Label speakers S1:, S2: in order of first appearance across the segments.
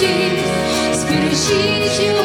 S1: Jesus, Espírito de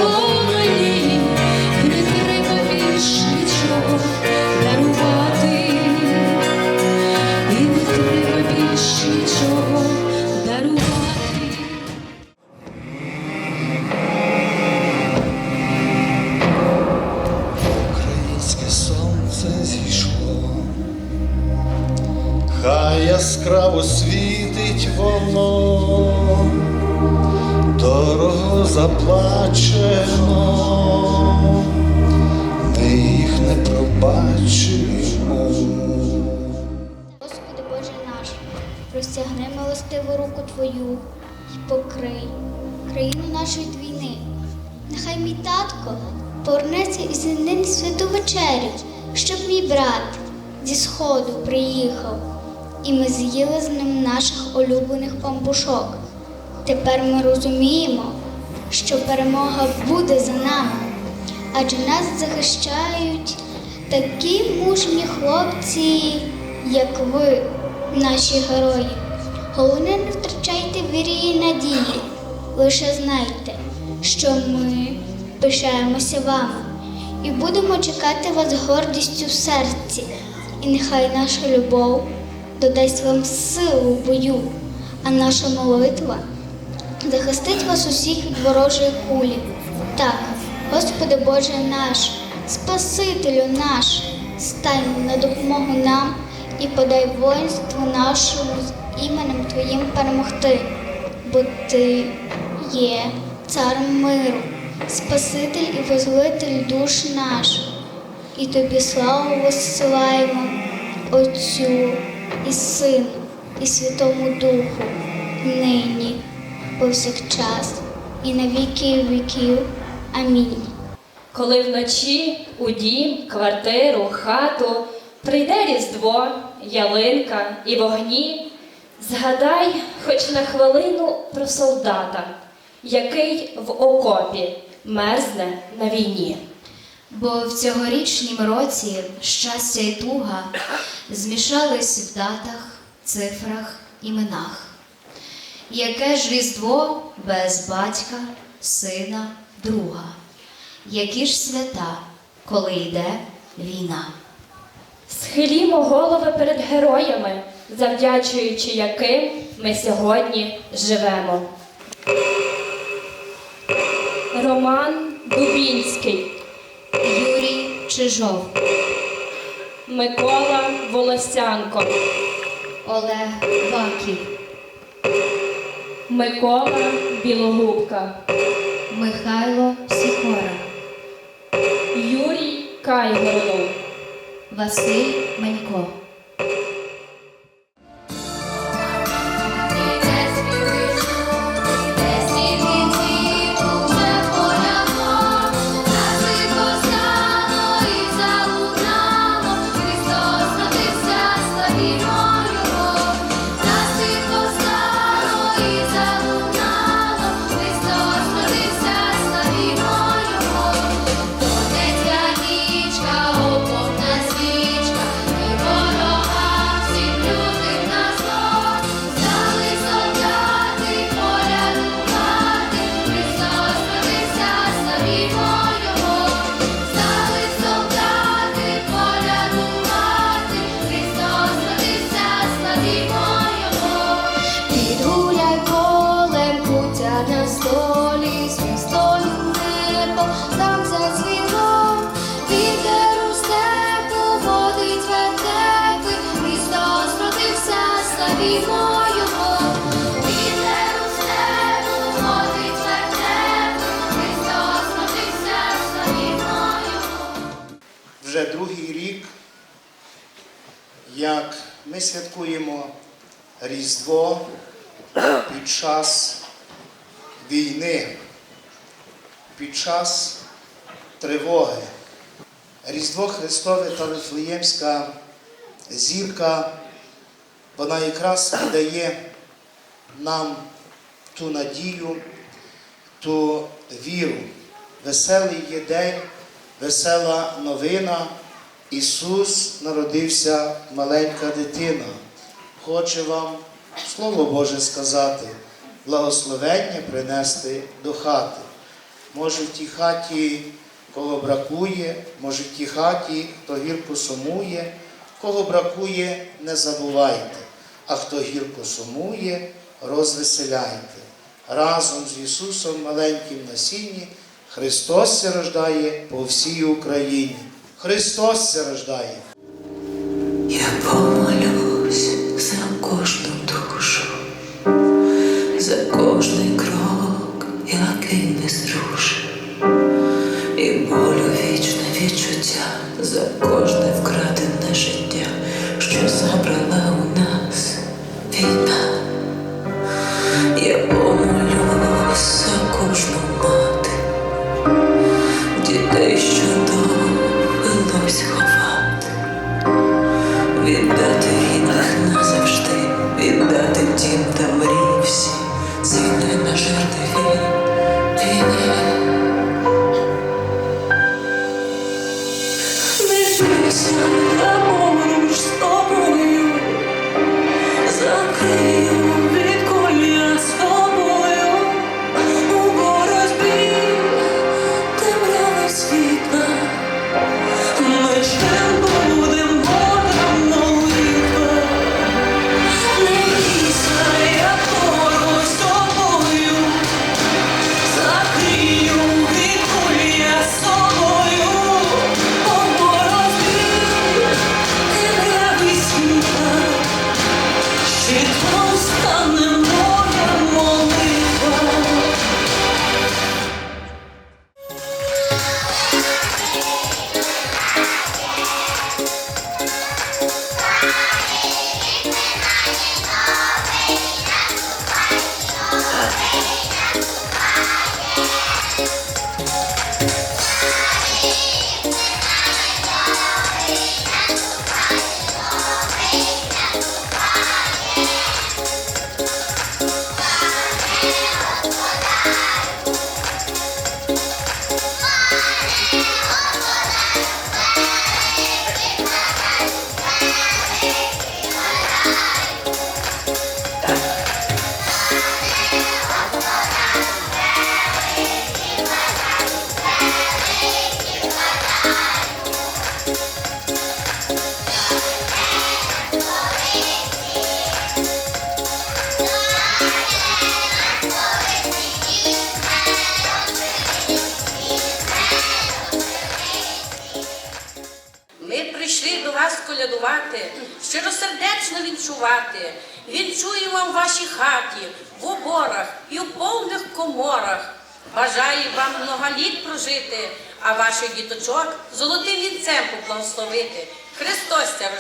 S1: Нехай мій татко повернеться із змінив святу вечерю, щоб мій брат зі сходу приїхав, і ми з'їли з ним наших улюблених пампушок. Тепер ми розуміємо, що перемога буде за нами, адже нас захищають такі мужні хлопці, як ви, наші герої. Головне, не втрачайте вірі і надії. Лише знайте, що ми пишаємося вами і будемо чекати вас гордістю в серці. І нехай наша любов додасть вам силу в бою, а наша молитва захистить вас усіх від ворожої кулі. Так, Господи Боже наш, Спасителю наш, стань на допомогу нам і подай воїнству нашому з іменем Твоїм перемогти, бо Ти є царем миру, Спаситель і визволитель душ наших. І тобі славу висилаємо Отцю і Сину, і Святому Духу, нині, повсякчас, і на віки віків. Амінь.
S2: Коли вночі у дім, квартиру, хату прийде різдво, ялинка і вогні, згадай хоч на хвилину про солдата, який в окопі мерзне на війні.
S3: Бо в цьогорічнім році щастя і туга змішались в датах, цифрах, іменах. Яке ж різдво без батька, сина, друга? Які ж свята, коли йде війна?
S2: Схилімо голови перед героями, завдячуючи яким ми сьогодні живемо. Роман Дубінський,
S3: Юрій Чижов,
S2: Микола Волосянко,
S3: Олег Баків,
S2: Микола Білогубка,
S3: Михайло Сікора,
S2: Юрій Кайгородов.
S3: Василь Менько.
S4: Ми святкуємо Різдво під час війни, під час тривоги. Різдво Христове та Вифлеємська зірка, вона якраз дає нам ту надію, ту віру. Веселий є день, весела новина. Ісус народився маленька дитина. Хоче вам Слово Боже сказати, благословення принести до хати. Може, в тій хаті кого бракує, може, в тій хаті, хто гірко сумує, кого бракує, не забувайте, а хто гірко сумує, розвеселяйте. Разом з Ісусом маленьким на сіні Христос рождає по всій Україні. Христос се рождає.
S5: Я помолюсь за кожну душу, за кожний крок, який не зрушив, і болю вічне відчуття за кожне вкрадене життя, що забрала у нас війна. Я помолюсь за кожну мати, дітей, що довелось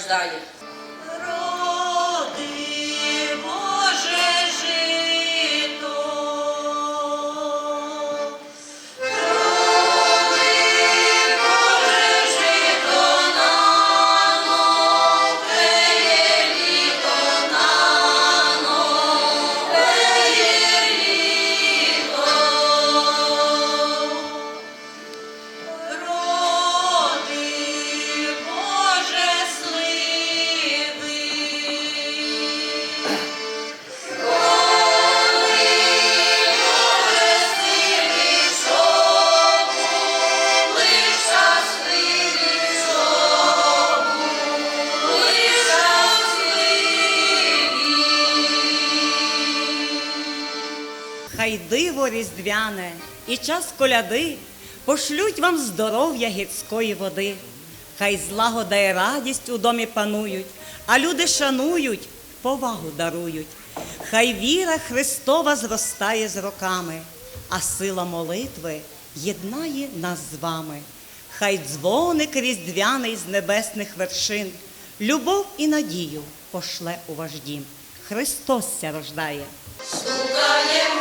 S6: Христос
S7: різдвяне і час коляди пошлють вам здоров'я гірської води. Хай злагода і радість у домі панують, а люди шанують, повагу дарують. Хай віра Христова зростає з роками, а сила молитви єднає нас з вами. Хай дзвоник різдвяний з небесних вершин, любов і надію пошле у ваш дім. Христос ся рождає.
S6: Шукаєм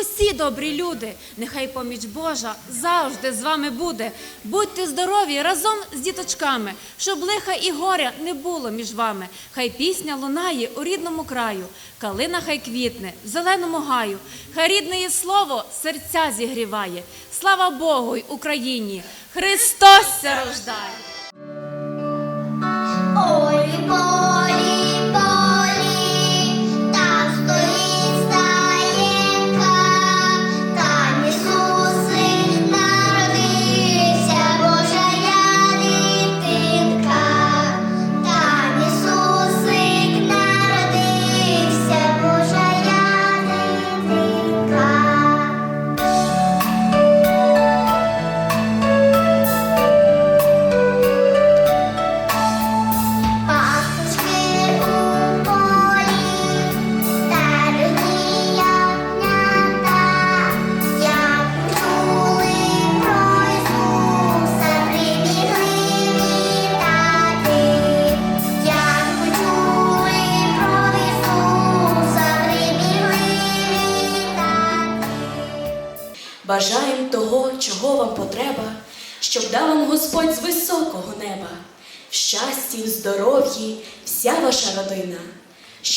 S8: усі добрі люди. Нехай поміч Божа завжди з вами буде. Будьте здорові разом з діточками, щоб лиха і горя не було між вами. Хай пісня лунає у рідному краю, калина хай квітне в зеленому гаю. Хай рідне слово серця зігріває. Слава Богу й Україні! Христос рождає!
S9: Ой, бой,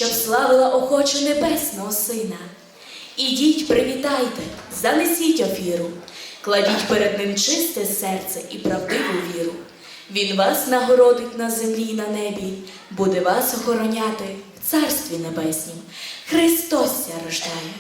S3: щоб славила охоче небесного сина. Ідіть, привітайте, занесіть офіру, кладіть перед ним чисте серце і правдиву віру. Він вас нагородить на землі і на небі, буде вас охороняти в царстві небеснім. Христос рождає.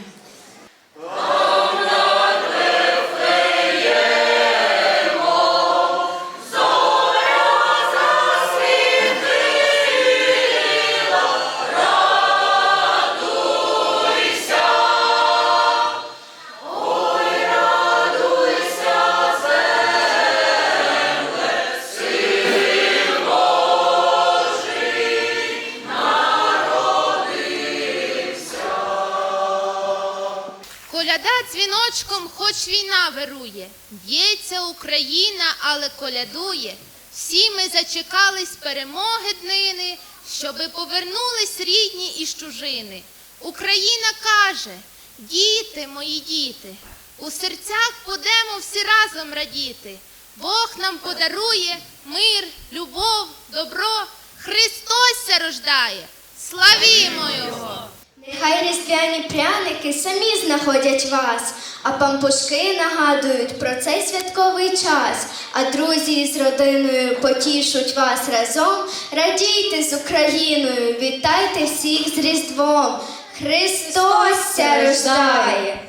S10: Дзвіночком, хоч війна вирує, б'ється Україна, але колядує. Всі ми зачекались перемоги днини, щоби повернулись рідні із чужини. Україна каже: діти, мої діти, у серцях будемо всі разом радіти. Бог нам подарує мир, любов, добро. Христос рождає. Славімо Його!
S11: Нехай різдвяні пряники самі знаходять вас, а пампушки нагадують про цей святковий час. А друзі з родиною потішуть вас разом. Радійте з Україною, вітайте всіх з Різдвом. Христос рождає!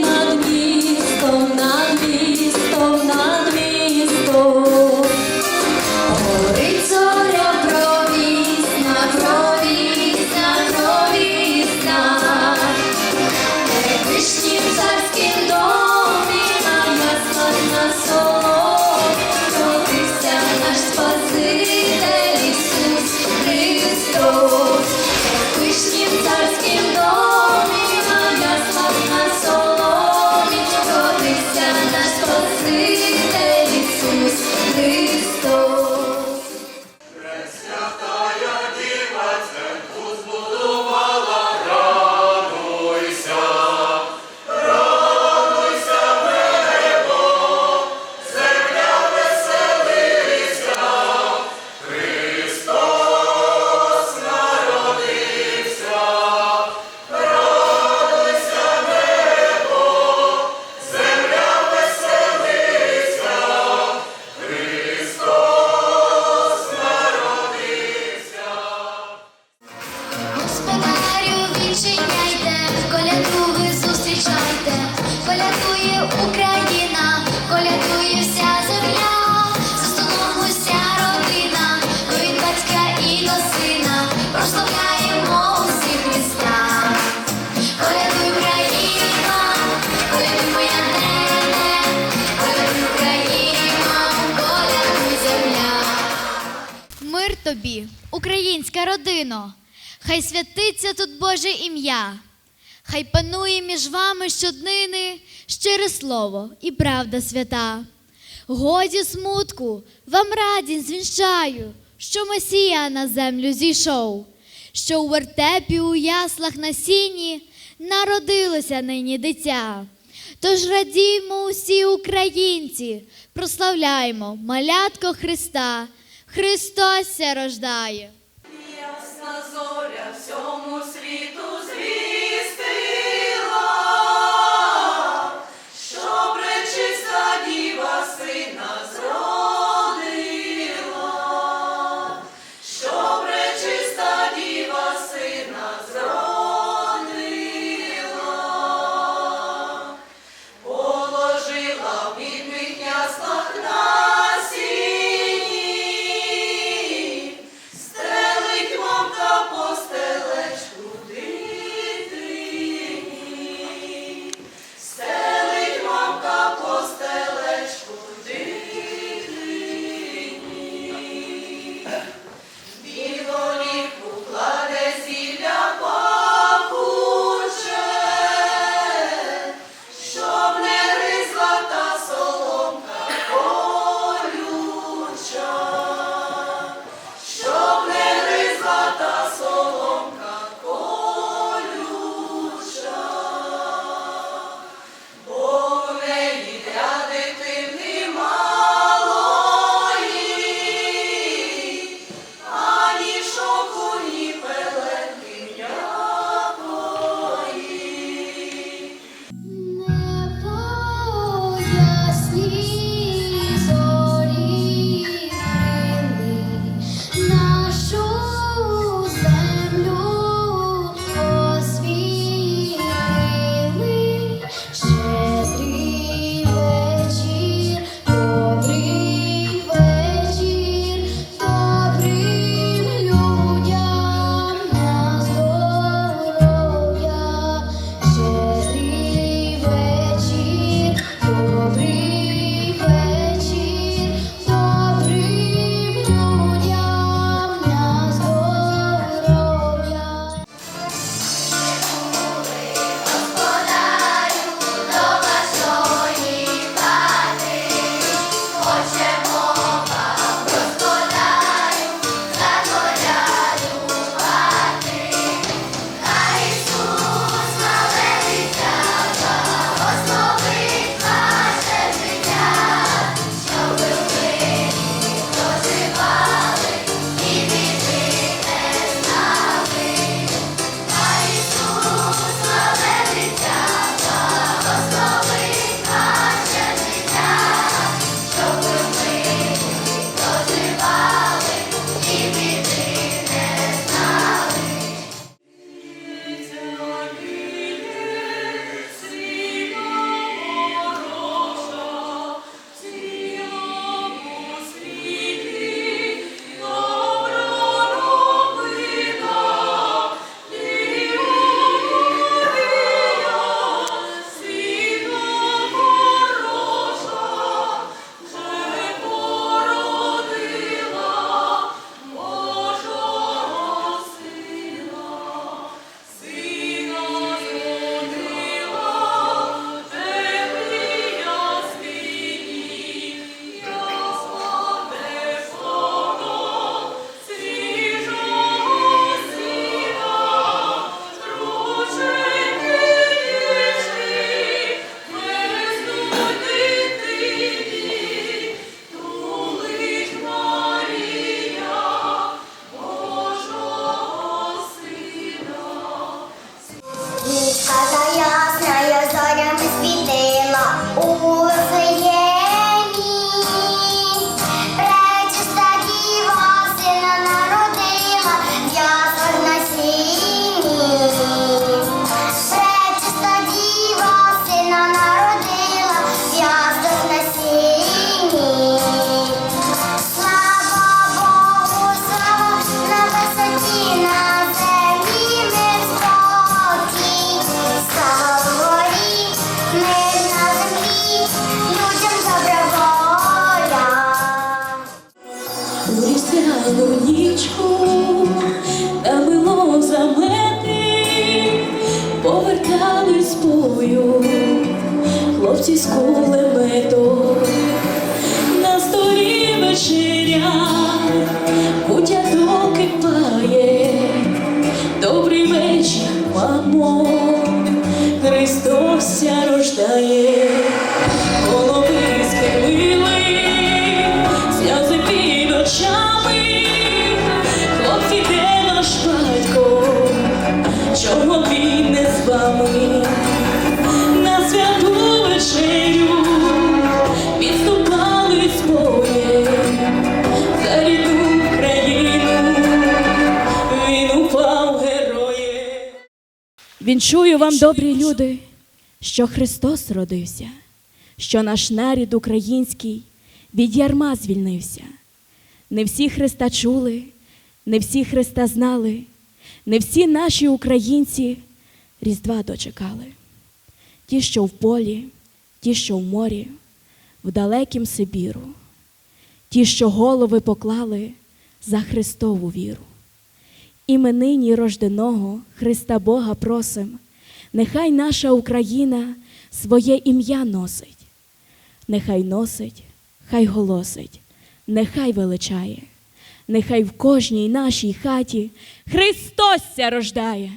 S3: Над містом, над містом,
S12: хай святиться тут Боже ім'я, хай панує між вами щоднини щире слово і правда свята. Годі смутку, вам радість звінчаю, що Месія на землю зійшов, що у вертепі у яслах на сіні народилося нині дитя. Тож радіймо усі українці, прославляймо малятко Христа. Христос рождає.
S3: Ясна
S13: Христос ся рождає, голови схилили, сльози під очами, хлопці, де ваш батько, чого не з вами? На святу вечерю відступали своє за рідну він упав героє.
S6: Вінчую вам, добрі люди, що Христос родився, що наш нарід український від ярма звільнився. Не всі Христа чули, не всі Христа знали, не всі наші українці Різдва дочекали. Ті, що в полі, ті, що в морі, в далекім Сибіру, ті, що голови поклали за Христову віру. І ми нині рожденого Христа Бога просим, нехай наша Україна своє ім'я носить, нехай носить, хай голосить, нехай величає, нехай в кожній нашій хаті Христосся рождає.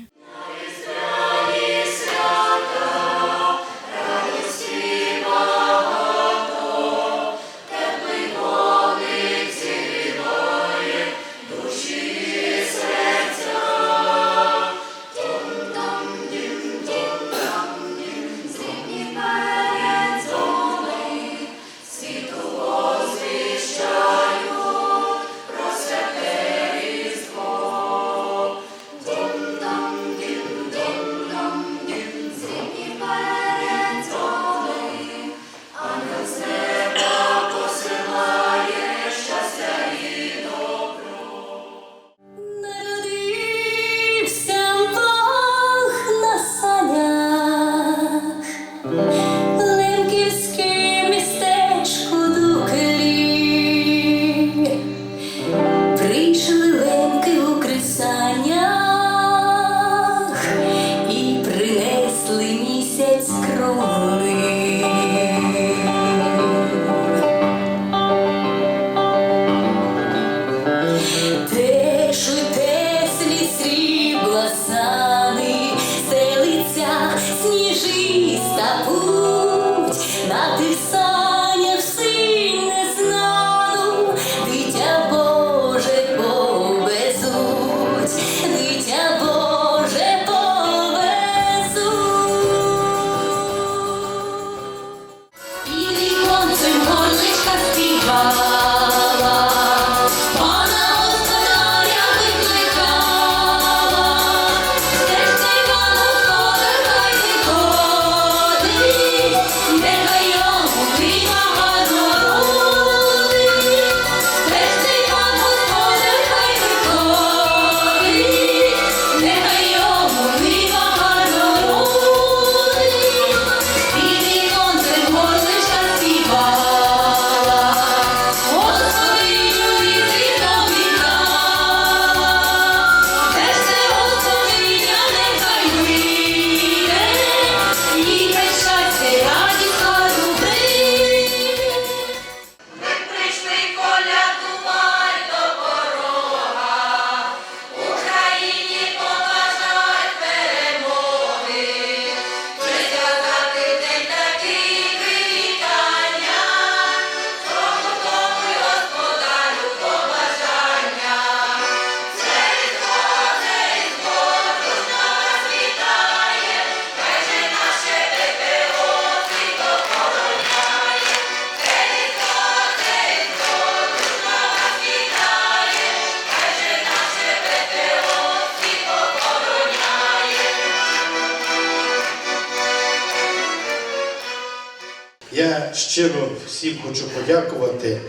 S14: Я щиро всім хочу подякувати.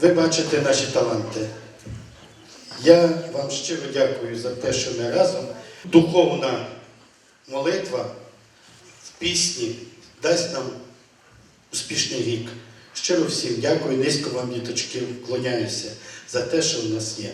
S14: Ви бачите наші таланти. Я вам щиро дякую за те, що ми разом. Духовна молитва в пісні дасть нам успішний рік. Щиро всім дякую, низько вам, діточки, вклоняюся за те, що в нас є.